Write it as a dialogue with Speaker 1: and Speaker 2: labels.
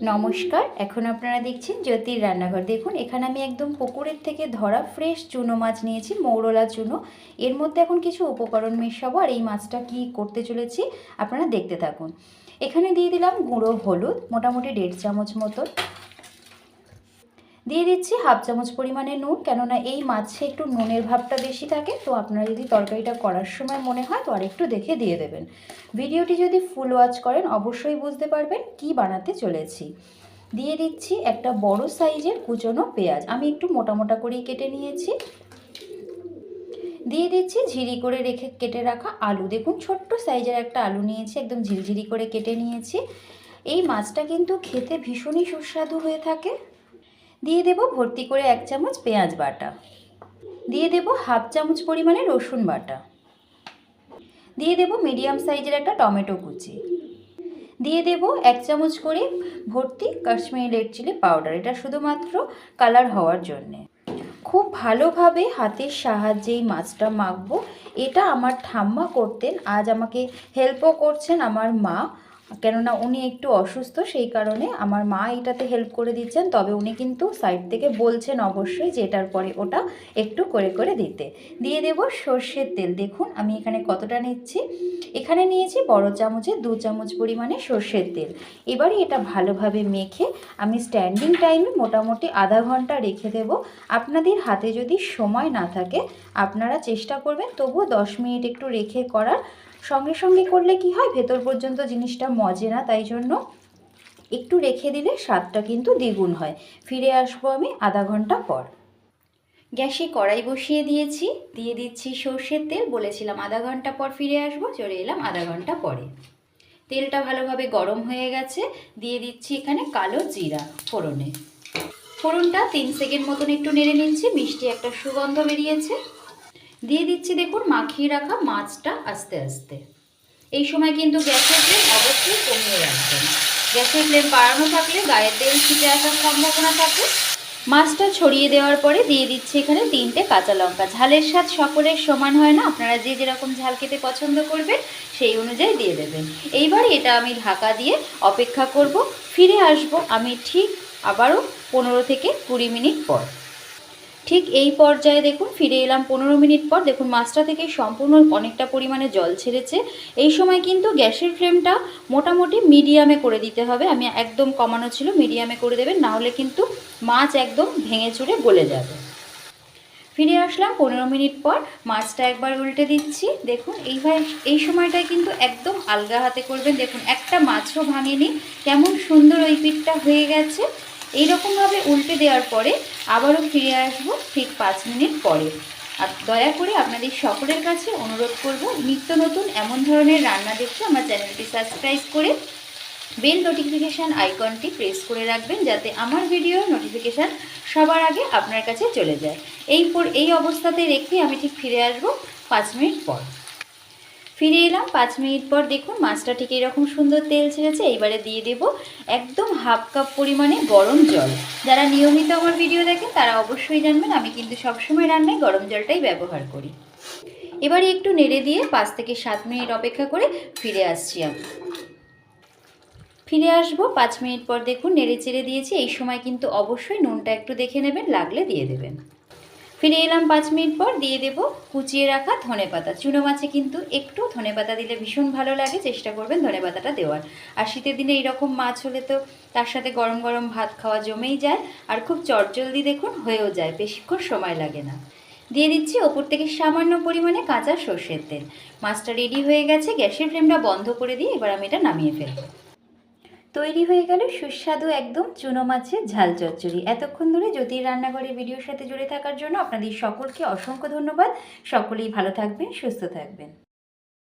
Speaker 1: নমস্কার, এখন আপনারা দেখছেন জ্যোতির রান্নাঘর। দেখুন, এখানে আমি একদম পুকুরের থেকে ধরা ফ্রেশ চুনো মাছ নিয়েছি, মৌরলা চুনো। এর মধ্যে এখন কিছু উপকরণ মেশাবো আর এই মাছটা কি করতে চলেছি আপনারা দেখতে থাকুন। এখানে দিয়ে দিলাম গুঁড়ো হলুদ, মোটামুটি দেড় চামচ মতো দিয়ে দিচ্ছি হাফ চামচ পরিমাণে নুন, কেননা এই মাছে একটু নুনের ভাবটা বেশি থাকে, তো আপনারা যদি তরকারিটা করার সময় মনে হয় তো আরেকটু দেখে দিয়ে দেবেন। ভিডিওটি যদি ফুল ওয়াচ করেন, অবশ্যই বুঝতে পারবেন কি বানাতে চলেছি। দিয়ে দিচ্ছি একটা বড় সাইজের কুচনো পেঁয়াজ, আমি একটু মোটা মোটা করেই কেটে নিয়েছি। দিয়ে দিচ্ছি ঝিরি করে রেখে কেটে রাখা আলু, দেখুন ছোট্ট সাইজের একটা আলু নিয়েছি, একদম ঝিরঝিরি করে কেটে নিয়েছি। এই মাছটা কিন্তু খেতে ভীষণই সুস্বাদু হয়ে থাকে। দিয়ে দেব ভর্তি করে এক চামচ পেঁয়াজ বাটা। দিয়ে দেব হাফ চামচ পরিমাণে রসুন বাটা। দিয়ে দেব মিডিয়াম সাইজের একটা টমেটো কুচি। দিয়ে দেব এক চামচ করে ভর্তি কাশ্মীরি রেড চিলি পাউডার। এটা শুধুমাত্র কালার হওয়ার জন্যে। খুব ভালোভাবে হাতের সাহায্যেই মাছটা মাখবো। এটা আমার ঠাম্মা করতেন, আজ আমাকে হেল্পও করছেন আমার মা। কেননা উনি একটু অসুস্থ, সেই কারণে আমার মা এটাতে হেল্প করে দিচ্ছেন। তবে উনি কিন্তু সাইড থেকে বলছেন অবশ্যই যে এটার পরে ওটা একটু করে করে দিতে। দিয়ে দেব সর্ষের তেল। দেখুন, আমি এখানে কতটা নিচ্ছি। এখানে নিয়েছি বড় চামচে দু চামচ পরিমাণে সর্ষের তেল। এবারে এটা ভালোভাবে মেখে আমি স্ট্যান্ডিং টাইমে মোটামুটি আধা ঘণ্টা রেখে দেব। আপনাদের হাতে যদি সময় না থাকে, আপনারা চেষ্টা করবেন, তবুও দশ মিনিট একটু রেখে করার। সঙ্গে সঙ্গে করলে কি হয়? ভেতর পর্যন্ত জিনিসটা মজে না, তাই জন্য একটু রেখে দিলে স্বাদটা কিন্তু দ্বিগুণ হয়। ফিরে আসব আমি আধা ঘণ্টা পর। গ্যাসে কড়াই বসিয়ে দিয়েছি, দিয়ে দিচ্ছি সর্ষের তেল। বলেছিলাম আধা ঘণ্টা পর ফিরে আসব, চলে এলাম আধা ঘণ্টা পরে। তেলটা ভালোভাবে গরম হয়ে গেছে, দিয়ে দিচ্ছি এখানে কালো জিরা ফোড়নে। ফোড়নটা তিন সেকেন্ড মতন একটু নেড়ে নিচ্ছি, মিষ্টি একটা সুগন্ধ বেরিয়েছে। দিয়ে দিচ্ছি দেখুন, মাখিয়ে রাখা মাছটা আস্তে আস্তে। এই সময় কিন্তু গ্যাসের ফ্লেম অবশ্যই কমিয়ে রাখবেন। গ্যাসের ফ্লেম বাড়ানো থাকলে গায়ে তেল ছিটে আসার সম্ভাবনা থাকে। মাছটা ছড়িয়ে দেওয়ার পরে দিয়ে দিচ্ছি এখানে তিনটে কাঁচা লঙ্কা। ঝালের স্বাদ সকলের সমান হয় না, আপনারা যে যেরকম ঝাল খেতে পছন্দ করবেন সেই অনুযায়ী দিয়ে দেবেন। এইবার এটা আমি ঢাকা দিয়ে অপেক্ষা করব, ফিরে আসব আমি ঠিক আবারও পনেরো থেকে কুড়ি মিনিট পর। ঠিক এই পর্যায়ে দেখুন, ফিরে এলাম পনেরো মিনিট পর। দেখুন, মাছটা থেকে সম্পূর্ণ অনেকটা পরিমাণে জল ছেড়েছে। এই সময় কিন্তু গ্যাসের ফ্লেমটা মোটামুটি মিডিয়ামে করে দিতে হবে। আমি একদম কমানো ছিল, মিডিয়ামে করে দেবেন, না হলে কিন্তু মাছ একদম ভেঙে চুরে গলে যাবে। ফিরে আসলাম পনেরো মিনিট পর। মাছটা একবার উল্টে দিচ্ছি। দেখুন এইভাবে এই সময়টায় কিন্তু একদম আলগা হাতে করবেন। দেখুন, একটা মাছও ভাঙেনি। কেমন সুন্দর ওই পিঠটা হয়ে গেছে। এইরকমভাবে উল্টে দেওয়ার পরে আবারও ফিরে আসব ঠিক পাঁচ মিনিট পরে। আর দয়া করে আপনাদের সকলের কাছে অনুরোধ করব, নিত্য নতুন এমন ধরনের রান্না দেখতে আমার চ্যানেলটি সাবস্ক্রাইব করে বেল নোটিফিকেশান আইকনটি প্রেস করে রাখবেন, যাতে আমার ভিডিওর নোটিফিকেশান সবার আগে আপনার কাছে চলে যায়। এই এই অবস্থাতে রেখে আমি ঠিক ফিরে আসব পাঁচ মিনিট পর। ফিরে এলাম। পাঁচ মিনিট পর দেখুন মাছটা ঠিক এরকম সুন্দর তেল ছেড়েছে। এইবারে দিয়ে দেব একদম হাফ কাপ পরিমাণে গরম জল। যারা নিয়মিত আমার ভিডিও দেখেন, তারা অবশ্যই জানবেন আমি কিন্তু সবসময় রান্নায় গরম জলটাই ব্যবহার করি। এবারে একটু নেড়ে দিয়ে পাঁচ থেকে সাত মিনিট অপেক্ষা করে ফিরে আসছি আমি। ফিরে আসব। পাঁচ মিনিট পর দেখুন নেড়ে চেড়ে দিয়েছি। এই সময় কিন্তু অবশ্যই নুনটা একটু দেখে নেবেন, লাগলে দিয়ে দেবেন। ফিরে এলাম পাঁচ মিনিট পর, দিয়ে দেব কুচিয়ে রাখা ধনে পাতা। চুনো মাছে কিন্তু একটু ধনে পাতা দিলে ভীষণ ভালো লাগে, চেষ্টা করবেন ধনে পাতাটা দেওয়ার। আর শীতের দিনে এইরকম মাছ হলে তো তার সাথে গরম গরম ভাত খাওয়া জমেই যায়, আর খুব চটজলদি দেখুন হয়েও যায়, বেশিক্ষণ সময় লাগে না। দিয়ে দিচ্ছি ওপর থেকে সামান্য পরিমাণে কাঁচা সর্ষের তেল। মাছটা রেডি হয়ে গেছে, গ্যাসের ফ্লেমটা বন্ধ করে দিয়ে এবার আমি এটা নামিয়ে ফেলব। তৈরি হয়ে গেল সুস্বাদু একদম চুনো মাছের ঝাল চচ্চড়ি। এতক্ষণ ধরে জ্যোতির রান্নাঘরের ভিডিওর সাথে জুড়ে থাকার জন্য আপনাদের সকলকে অসংখ্য ধন্যবাদ। সকলেই ভালো থাকবেন, সুস্থ থাকবেন।